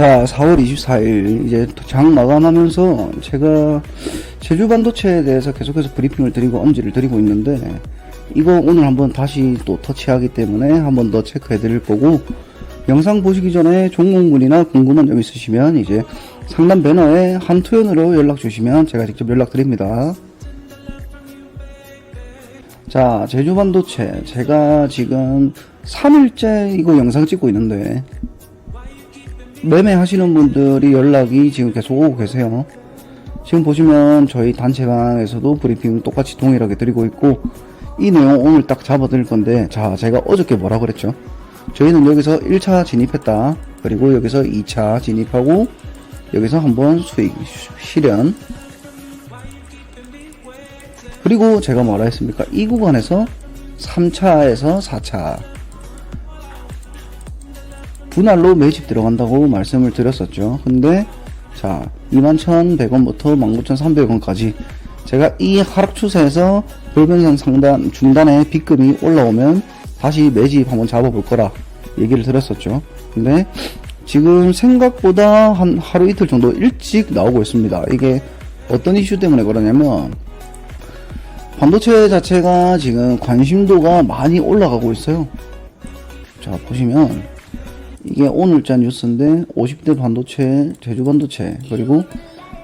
자, 4월 24일 이제 장 마감하면서 제가 제주 반도체에 대해서 계속해서 브리핑을 드리고 엄지를 드리고 있는데 이거 오늘 한번 다시 또 터치하기 때문에 한번 더 체크해 드릴 거고 영상 보시기 전에 종목물이나 궁금한 점 있으시면 이제 상담 배너에 한투연으로 연락 주시면 제가 직접 연락 드립니다. 자, 제주 반도체 제가 지금 3일째 이거 영상 찍고 있는데 매매하시는 분들이 연락이 지금 계속 오고 계세요. 지금 보시면 저희 단체방에서도 브리핑 똑같이 동일하게 드리고 있고 이 내용 오늘 딱 잡아 드릴 건데 자 제가 어저께 뭐라 그랬죠? 저희는 여기서 1차 진입했다. 그리고 여기서 2차 진입하고 여기서 한번 수익 실현. 그리고 제가 뭐라 했습니까? 이 구간에서 3차에서 4차 분할로 매집 들어간다고 말씀을 드렸었죠. 근데 자 21,100원부터 19,300원까지 제가 이 하락 추세에서 불변성 상단 중단에 빗금이 올라오면 다시 매집 한번 잡아볼 거라 얘기를 드렸었죠. 근데 지금 생각보다 한 하루 이틀 정도 일찍 나오고 있습니다. 이게 어떤 이슈 때문에 그러냐면 반도체 자체가 지금 관심도가 많이 올라가고 있어요. 자 보시면 이게 오늘자 뉴스인데 50대 반도체, 제주 반도체, 그리고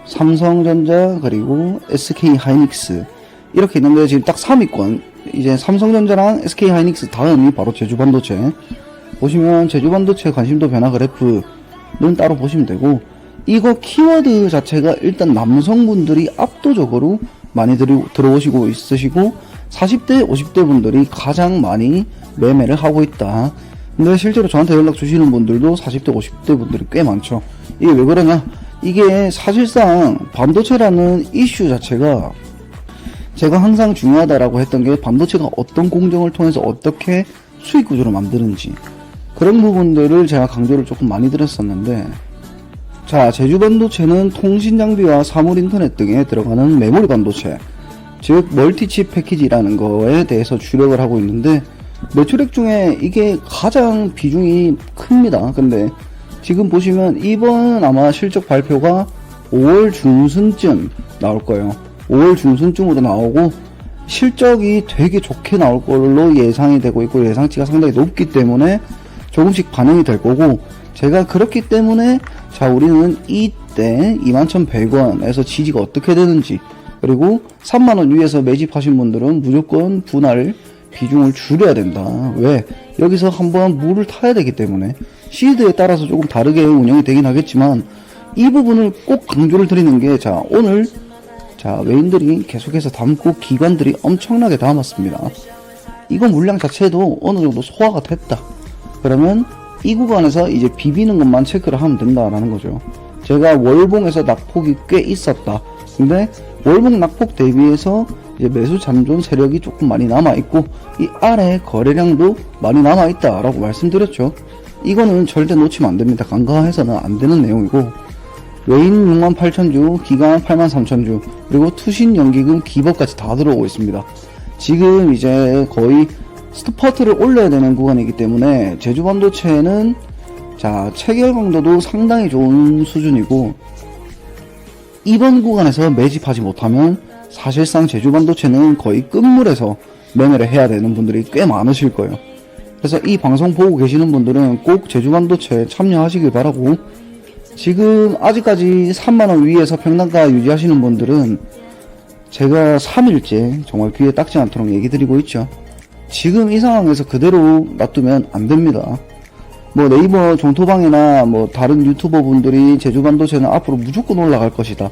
삼성전자, 그리고 SK 하이닉스 이렇게 있는데 지금 딱 3위권 이제 삼성전자랑 SK 하이닉스 다음이 바로 제주 반도체 보시면 제주 반도체 관심도 변화 그래프는 따로 보시면 되고 이거 키워드 자체가 일단 남성분들이 압도적으로 많이 들어오시고 있으시고 40대, 50대 분들이 가장 많이 매매를 하고 있다. 근데 실제로 저한테 연락 주시는 분들도 40대, 50대 분들이 꽤 많죠. 이게 왜 그러냐? 이게 사실상 반도체라는 이슈 자체가 제가 항상 중요하다라고 했던 게 반도체가 어떤 공정을 통해서 어떻게 수익 구조를 만드는지 그런 부분들을 제가 강조를 조금 많이 드렸었는데 자 제주 반도체는 통신 장비와 사물 인터넷 등에 들어가는 메모리 반도체 즉 멀티칩 패키지라는 거에 대해서 주력을 하고 있는데 매출액 중에 이게 가장 비중이 큽니다. 근데 지금 보시면 이번 아마 실적 발표가 5월 중순쯤 나올 거예요. 5월 중순쯤으로 나오고 실적이 되게 좋게 나올 걸로 예상이 되고 있고 예상치가 상당히 높기 때문에 조금씩 반영이 될 거고 제가 그렇기 때문에 자 우리는 이때 21,100원에서 지지가 어떻게 되는지 그리고 3만원 위에서 매집하신 분들은 무조건 분할 비중을 줄여야 된다. 왜? 여기서 한번 물을 타야 되기 때문에 시드에 따라서 조금 다르게 운영이 되긴 하겠지만 이 부분을 꼭 강조를 드리는 게 자 오늘 자 외인들이 계속해서 담고 기관들이 엄청나게 담았습니다. 이거 물량 자체도 어느 정도 소화가 됐다. 그러면 이 구간에서 이제 비비는 것만 체크를 하면 된다라는 거죠. 제가 월봉에서 낙폭이 꽤 있었다. 근데 월봉 낙폭 대비해서 이제 매수 잠존 세력이 조금 많이 남아있고 이 아래 거래량도 많이 남아있다 라고 말씀드렸죠. 이거는 절대 놓치면 안 됩니다. 간과해서는 안 되는 내용이고 외인 6만 8천 주, 기간 8만 3천 주, 그리고 투신 연기금 기법까지 다 들어오고 있습니다. 지금 이제 거의 스토퍼트를 올려야 되는 구간이기 때문에 제주 반도체는 자 체결 강도도 상당히 좋은 수준이고 이번 구간에서 매집하지 못하면 사실상 제주 반도체는 거의 끝물에서 매매를 해야 되는 분들이 꽤 많으실 거예요. 그래서 이 방송 보고 계시는 분들은 꼭 제주 반도체 참여하시길 바라고 지금 아직까지 3만원 위에서 평단가 유지하시는 분들은 제가 3일째 정말 귀에 딱지 않도록 얘기 드리고 있죠. 지금 이 상황에서 그대로 놔두면 안 됩니다. 뭐 네이버 종토방이나 뭐 다른 유튜버 분들이 제주 반도체는 앞으로 무조건 올라갈 것이다.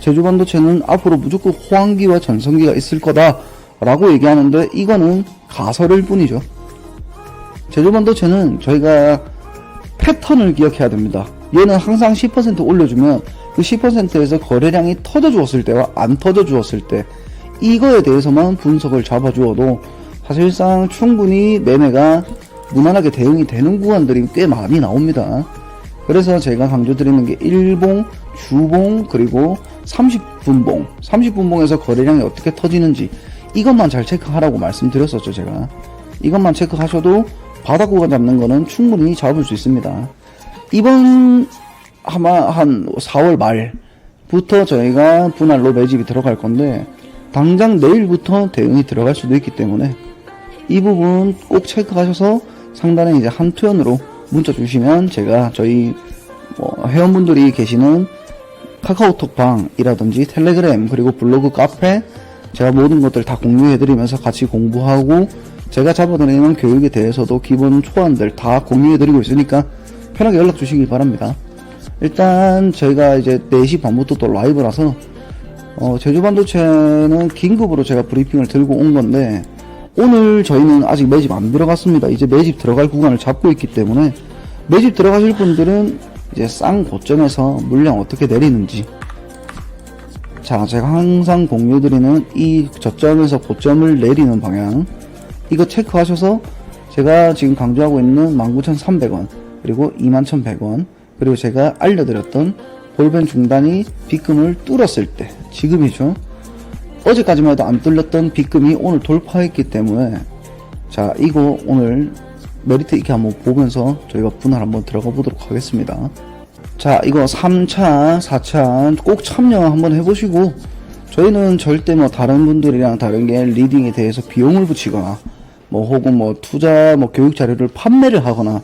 제주 반도체는 앞으로 무조건 호황기와 전성기가 있을 거다. 라고 얘기하는데 이거는 가설일 뿐이죠. 제주 반도체는 저희가 패턴을 기억해야 됩니다. 얘는 항상 10% 올려주면 그 10%에서 거래량이 터져 주었을 때와 안 터져 주었을 때 이거에 대해서만 분석을 잡아 주어도 사실상 충분히 매매가 무난하게 대응이 되는 구간들이 꽤 많이 나옵니다. 그래서 제가 강조드리는 게 1봉, 주봉, 그리고 30분봉, 30분봉에서 거래량이 어떻게 터지는지 이것만 잘 체크하라고 말씀드렸었죠, 제가. 이것만 체크하셔도 바닥 구간 잡는 거는 충분히 잡을 수 있습니다. 이번 아마 한 4월 말부터 저희가 분할로 매집이 들어갈 건데 당장 내일부터 대응이 들어갈 수도 있기 때문에 이 부분 꼭 체크하셔서 상단에 이제 한투연으로 문자 주시면 제가 저희 뭐 회원분들이 계시는 카카오톡방이라든지 텔레그램 그리고 블로그 카페 제가 모든 것들 다 공유해드리면서 같이 공부하고 제가 잡아드리는 교육에 대해서도 기본 초안들 다 공유해드리고 있으니까 편하게 연락 주시기 바랍니다. 일단 저희가 이제 4시 반부터 또 라이브라서 어, 제주 반도체는 긴급으로 제가 브리핑을 들고 온 건데 오늘 저희는 아직 매집 안 들어갔습니다. 이제 매집 들어갈 구간을 잡고 있기 때문에 매집 들어가실 분들은 이제 쌍 고점에서 물량 어떻게 내리는지. 자 제가 항상 공유드리는 이 저점에서 고점을 내리는 방향. 이거 체크하셔서 제가 지금 강조하고 있는 19,300원 그리고 21,100원 그리고 제가 알려드렸던 볼벤 중단이 빗금을 뚫었을 때 지금이죠. 어제까지만 해도 안 뚫렸던 빗금이 오늘 돌파했기 때문에 자 이거 오늘 메리트 있게 한번 보면서 저희가 분할 한번 들어가 보도록 하겠습니다 자 이거 3차 4차 꼭 참여 한번 해보시고 저희는 절대 뭐 다른 분들이랑 다른 게 리딩에 대해서 비용을 붙이거나 뭐 혹은 뭐 투자 뭐 교육 자료를 판매를 하거나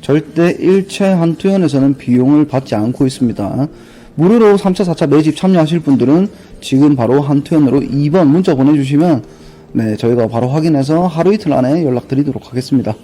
절대 일체 한투연에서는 비용을 받지 않고 있습니다. 무료로 3차 4차 매집 참여하실 분들은 지금 바로 한투연으로 2번 문자 보내주시면 네 저희가 바로 확인해서 하루 이틀 안에 연락드리도록 하겠습니다.